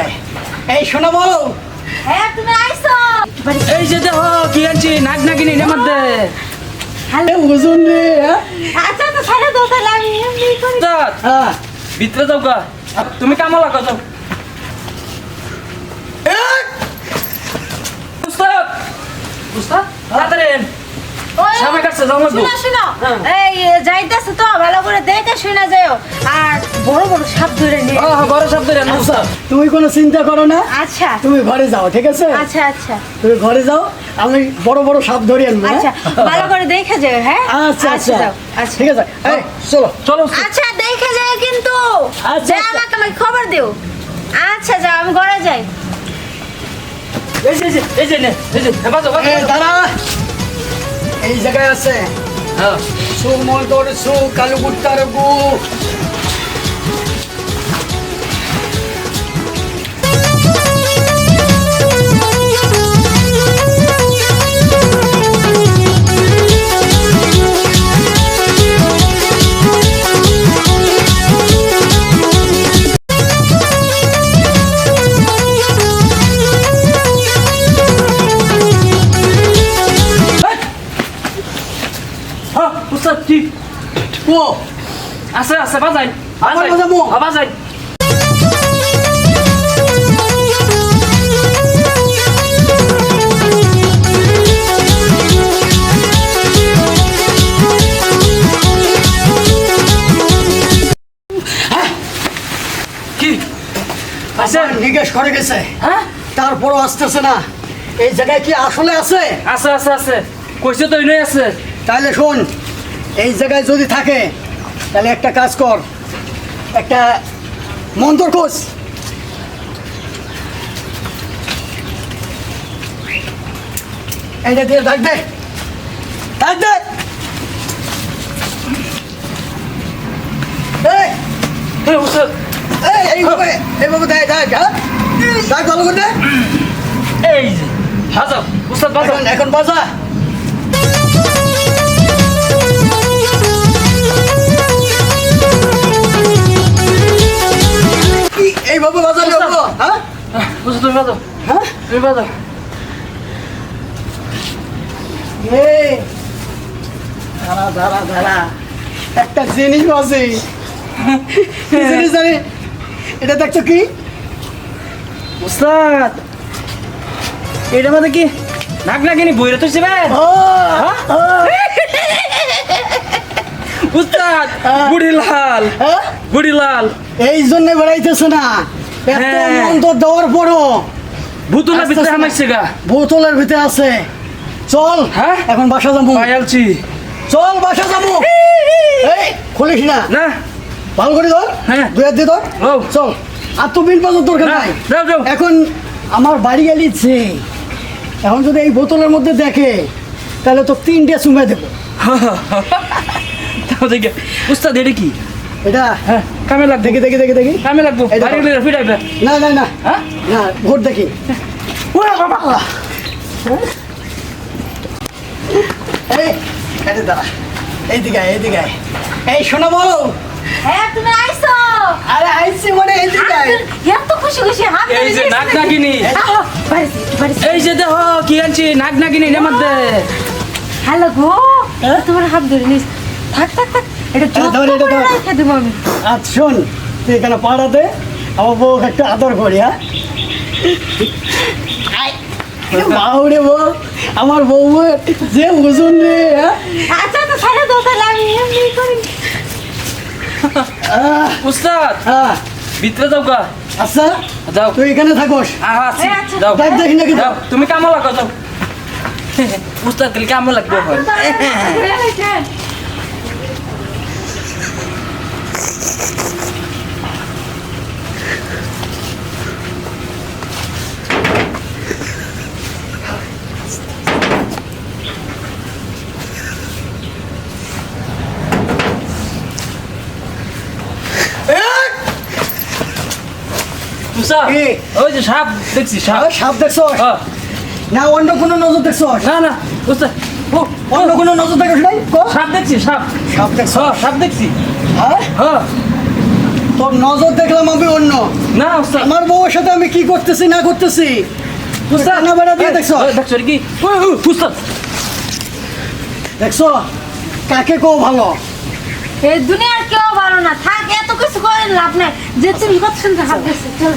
আয় এই শোনো বউ। হ্যাঁ তুমি আইছো এই যে দেখো কি আনছি? নাক নাকিনি এর মধ্যে। হ্যালো। বুঝুন রে হ্যাঁ? আচ্ছা তো সাড়ে দো তাহলে আমি এমনি করি হ্যাঁ। ভিতরে যাও গা। তুমি যাও উস্তাদ! উস্তাদ তাড়াতাড়ি সামনে কাটছে যাও শুনো শুনো। হ্যাঁ। এই যাইতেছে তো ভালো করে দেখে শুনে যাও আর বড় বড় সাপ ধরে নিয়ে ও বড় শব্দ রে আচ্ছা তুমি কোনো চিন্তা করো না। আচ্ছা। তুমি ঘরে যাও ঠিক আছে? আচ্ছা আচ্ছা। তুমি ঘরে যাও আমি বড় বড় সাপ ধরে আনব হ্যাঁ? আচ্ছা ভালো করে দেখে যাও হ্যাঁ? আচ্ছা আচ্ছা ঠিক আছে এই চলো চলো আচ্ছা দেখে যাও কিন্তু। আচ্ছা, যে আচ্ছা। আমাকে আমাকে খবর দিও। আচ্ছা যাও আমি ঘরে যাই। এই যে এই যে, এই যে এই যে বাজো বাজো দাঁড়া এই জায়গায় আছে। হ্যাঁ। তোর সু কালু গুট্টার গু। ও আছে আছে বাজাই আবার কি আছে আচ্ছা জিজ্ঞেস করে গেছে। হ্যাঁ তারপরও আসতেছে না। এই জায়গায় কি আসলে আছে? আছে আছে আছে। কইছে তো আছে। তাহলে শোন এই জায়গায় যদি থাকে তাহলে একটা কাজ কর একটা মন্তর কোষ এইটা দিয়ে এই, উস্তাদ এই, এইভাবে এইভাবে দেয় ডাক হ্যাঁ? ডাক ভালো করে। এই এখন বাজা। এইভাবে বাজালে হ্যাঁ? উস্তাদ তুমি বাজাও। হ্যাঁ? তুমি বাজাও। এই দাঁড়া দাঁড়া দাঁড়া। একটা জিনিস আছে জিনিস জানি? এটা দেখছ কি? উস্তাদ এটা মধ্যে কি? নাক নাকিনি বইরে তো ও, উস্তাদ হ্যাঁ। বুড়ি লাল। হ্যাঁ? বুড়ি লাল। এই জন্য বেড়াইতেছে না। এত হ্যাঁ। মন্ত্র দেওয়ার পরও। ভুতুলা ভিতরে। হামাইছে গা। বোতলের ভিতরে আছে। চল হ্যাঁ? এখন বাসা যাব। পায়ালছি। চল বাসা যাব। এই খুলিস না। না। ভালো করে ধর। হ্যাঁ। দুই হাত দিয়ে ধর। চল। আর তো বিল বাজার দরকার নাই। এখন আমার বাড়ি গেলিছে এখন যদি এই বোতলের মধ্যে দেখে তাহলে তো তিনটে চুমে দেবো। উস্তাদ এটা কি? এটা? হ্যাঁ কামে লাগবে। দেখি দেখি দেখি দেখি। কামে লাগবো। না না না। হ্যাঁ? না ভোট দেখি। ওরে বাবা। এই এদিকে দাঁড়া। এইদিকে এইদিকে। এই শোনা বউ। হ্যাঁ তুমি আইছো আরে মানে এইদিকে। এত খুশি খুশি হাত এই যে নাক নাকিনি এই যে দেখো কি আনছি? নাক নাকিনি এর মধ্যে হ্যালো গো হ্যাঁ? তোমার হাত ধরে নিস থাক থাক থাক। এটা হ্যাঁ, ধর, এটা ধর। রেখে দেবো আমি। আচ্ছা শোন তুই এখানে পাড়াতে আমার বউ একটা আদর করি হ্যাঁ? বাউরে বউ আমার বউ যে বুঝুন রে হ্যাঁ? আচ্ছা তো সাড়ে দো আমি এমনি করি। উস্তাদ আহ, ভিতরে যাও গা। আচ্ছা যাও। তুই এখানে থাকোস? আহা আছি। এই আচ্ছা। যাও। দেখি নাকি। যাও। তুমি কামে লাগো যাও। উস্তাদ কামে লাগবে। হয় উস্তাদ কি? ওই যে সাপ দেখছি সাপ আহ, সাপ দেখছ হ্যাঁ। না অন্য কোনো নজর দেখছ? না না উস্তাদ ও অন্য কোনো নজর দেখছ নাই ক? সাপ দেখছি সাপ। সাপ দেখছ? হ্যাঁ সাপ দেখছি। হ্যাঁ? হ্যাঁ। তোর নজর দেখলাম আমি অন্য। না উস্তাদ। আমার বউয়ের সাথে আমি কি করতেছি না করতেছি? উস্তাদ। না বেড়া দিয়ে দেখছ? এই, দেখছ কি? উস্তাদ। দেখছ? কাকে কো ভালো? এই দুনিয়ার কেউ ভালো না। থাক এত কিছু করে লাভ নাই। যে তুমি কত সুন্দর হাত দিচ্ছে চলো।